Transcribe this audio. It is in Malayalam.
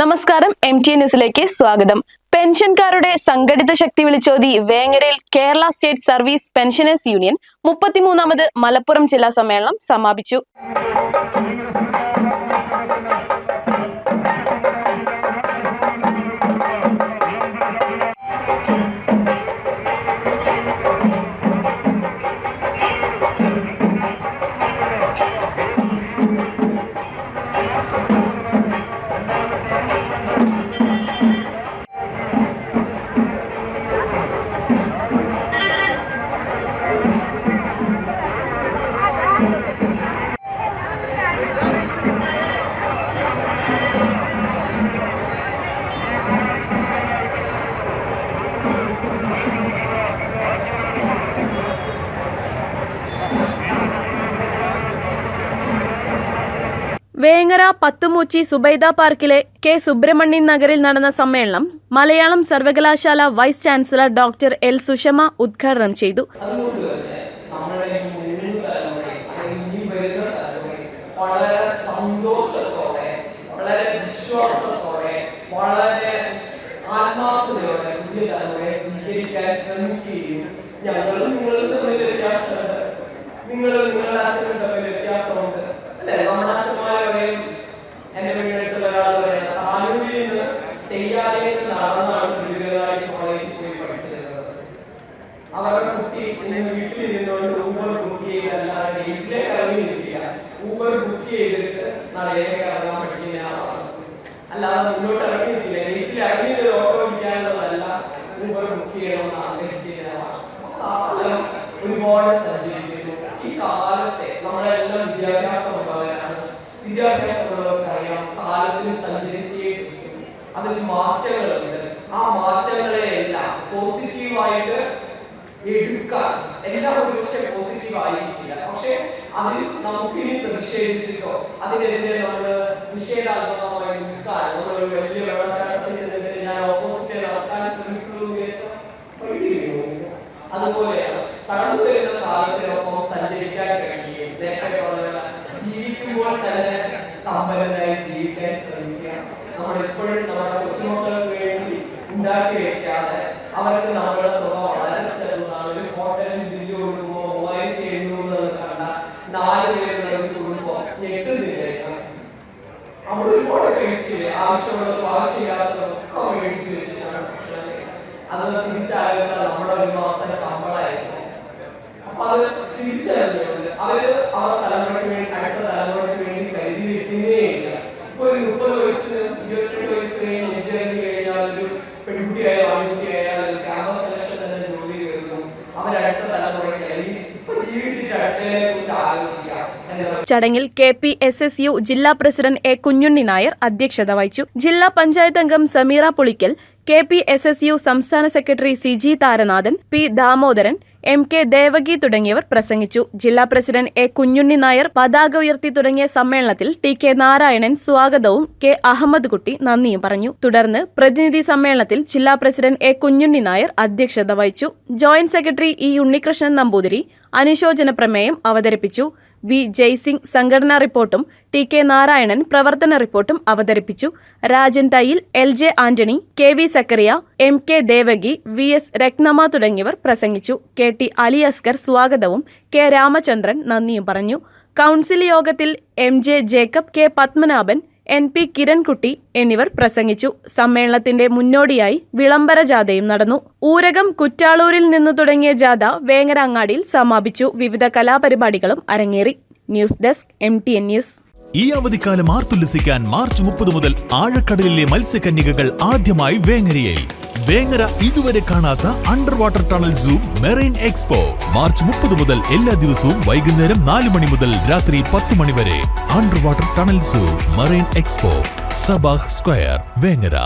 നമസ്കാരം എം ടി ന്യൂസിലേക്ക് സ്വാഗതം. പെൻഷൻകാരുടെ സംഘടിത ശക്തി വിളിച്ചോതി വേങ്ങരയിൽ Kerala state service pensioners union മുപ്പത്തിമൂന്നാമത് Malappuram ജില്ലാ സമ്മേളനം സമാപിച്ചു. വേങ്ങര പത്തുമൂച്ചി സുബൈദ പാർക്കിലെ കെ സുബ്രഹ്മണ്യൻ നഗറിൽ നടന്ന സമ്മേളനം മലയാളം സർവകലാശാല vice chancellor doctor L Sushama ഉദ്ഘാടനം ചെയ്തു. വളരെ സന്തോഷത്തോടെ വളരെ വിശ്വാസത്തോടെ വളരെ ആത്മാർത്ഥതയോടെ ശ്രമിക്കുകയും ഞങ്ങളും നിങ്ങളും തമ്മിൽ വ്യത്യാസമുണ്ട് നിങ്ങളും നിങ്ങളുടെ കുട്ടി നിങ്ങൾ വീട്ടിൽ ഇരുന്നുകൊണ്ട് ഊബർ ബുക്ക് ചെയ്തല്ലാതെ വീട്ടിലെ കറങ്ങിയിരിക്കുക ഊബർ ബുക്ക് ചെയ്തിട്ട് നാളെ കറങ്ങാൻ പഠിക്കുന്ന ആളാണ്. അല്ലാതെ മുന്നോട്ട് ഇറങ്ങി വീട്ടിൽ ഗേറ്റിൽ ഇറങ്ങി ഒരു ഓട്ടോ വിളിക്കാനുള്ളതല്ല ഊബർ ബുക്ക് ചെയ്യണമെന്ന് ആഗ്രഹിക്കുന്ന ആളാണ്. കാലം ഒരുപാട് സഞ്ചരിക്കുന്നു. ഈ കാലത്തെ നമ്മളെല്ലാം വിദ്യാഭ്യാസമുള്ളവരാണ് വിദ്യാഭ്യാസമുള്ളവർക്ക് അറിയാം കാലത്തിൽ സഞ്ചരിച്ചേ. അതിൽ മാറ്റങ്ങളുണ്ട്. ആ മാറ്റങ്ങളെയെല്ലാം പോസിറ്റീവായിട്ട് എടുക്കാൻ എല്ലാം ഒരുപക്ഷെ പോസിറ്റീവ് ആയിരിക്കില്ല. പക്ഷെ അതിൽ നമുക്ക് ഇനി പ്രതിഷേധിച്ചിട്ടോ അതിനെതിരെ നമ്മൾ നിഷേധാത്മകമായി നിൽക്കാൻ വലിയ വെള്ളച്ചാട്ടത്തിൽ ഞാൻ ഓപ്പോസിറ്റ് നടത്താൻ ശ്രമിക്കുന്നു? അതുപോലെയാണ് കടന്നു വരുന്ന കാലത്തിനൊപ്പം സഞ്ചരിക്കാൻ കഴിയുകയും ജീവിക്കുമ്പോൾ തന്നെ സമ്പന്നനായി ജീവിക്കാൻ ശ്രമിക്കുക. നമ്മൾ എപ്പോഴും നമ്മുടെ കൊച്ചുമക്കൾക്ക് വേണ്ടി ഉണ്ടാക്കി വെക്കാതെ അവർക്ക് നമ്മുടെ തുക വളരെ ചെറുതാണ് ഒരു ഹോട്ടലിൽ ബില്ല് കൊടുക്കുമ്പോൾ മൂവായിരത്തി എണ്ണൂറ് കണ്ട നാല് പേരുള്ള ഒരു കുടുംബം. ഞെട്ടുന്നില്ലായിരുന്നു അവിടെ ഒരുപാട് കഴിച്ചില്ലേ ആവശ്യമുള്ളതും ആവശ്യമില്ലാത്തതും ഒക്കെ മേടിച്ചു വെച്ചിട്ടാണ് ഭക്ഷണം. അതൊന്ന് തിരിച്ചാലോചിച്ചാൽ നമ്മുടെ ഒരു മാസം ശമ്പളമായിരുന്നു. അപ്പൊ അത് തിരിച്ചറിഞ്ഞുകൊണ്ട് അവർ അവർ തലമുറയ്ക്ക് വേണ്ടി അടുത്ത തലമുറയ്ക്ക് വേണ്ടി കരുതി വെക്കുന്നേ ചടങ്ങിൽ K P S S U ജില്ലാ പ്രസിഡന്റ് എ കുഞ്ഞുണ്ണി നായർ അധ്യക്ഷത വഹിച്ചു. ജില്ലാ പഞ്ചായത്ത് അംഗം Sameera Pulikkal K P S S U സംസ്ഥാന secretary C G Tharanathan P Damodaran M K Devaki തുടങ്ങിയവർ പ്രസംഗിച്ചു. ജില്ലാ പ്രസിഡന്റ് എ കുഞ്ഞുണ്ണി നായർ പതാക ഉയർത്തി തുടങ്ങിയ സമ്മേളനത്തിൽ ടി കെ നാരായണൻ സ്വാഗതവും കെ അഹമ്മദ് കുട്ടി നന്ദിയും പറഞ്ഞു. തുടർന്ന് പ്രതിനിധി സമ്മേളനത്തിൽ ജില്ലാ പ്രസിഡന്റ് എ കുഞ്ഞുണ്ണി നായർ അധ്യക്ഷത വഹിച്ചു. Joint secretary E Unnikrishnan Namboothiri അനുശോചന പ്രമേയം അവതരിപ്പിച്ചു. വി ജയ്സിംഗ് സംഘടനാ റിപ്പോർട്ടും ടി കെ നാരായണൻ പ്രവർത്തന റിപ്പോർട്ടും അവതരിപ്പിച്ചു. Rajan Thayyil L J Antony K V Zacharia M K Devaki V S Rathnama തുടങ്ങിയവർ പ്രസംഗിച്ചു. കെ ടി അലി അസ്കർ സ്വാഗതവും കെ രാമചന്ദ്രൻ നന്ദിയും പറഞ്ഞു. കൗൺസിൽ യോഗത്തിൽ M J Jacob K Padmanabhan N P Kirankutty എന്നിവർ പ്രസംഗിച്ചു. സമ്മേളനത്തിന്റെ മുന്നോടിയായി വിളംബര ജാഥയും നടന്നു. ഊരകം കുറ്റാളൂരിൽ നിന്ന് തുടങ്ങിയ ജാഥ വേങ്ങര അങ്ങാടിയിൽ സമാപിച്ചു. വിവിധ കലാപരിപാടികളും അരങ്ങേറി. News desk M T N news. ഈ അവധിക്കാലം ആർത്തുല്ലസിക്കാൻ മാർച്ച് മുപ്പത് മുതൽ ആഴക്കടലിലെ മത്സ്യകന്യകകൾ ആദ്യമായി വേങ്ങരയിൽ വേങ്ങര ഇതുവരെ കാണാത്ത under water tunnel zoo marine expo March മുപ്പത് മുതൽ എല്ലാ ദിവസവും വൈകുന്നേരം നാല് മണി മുതൽ രാത്രി പത്ത് മണി വരെ under water tunnel zoo marine expo Sabah square Vengara.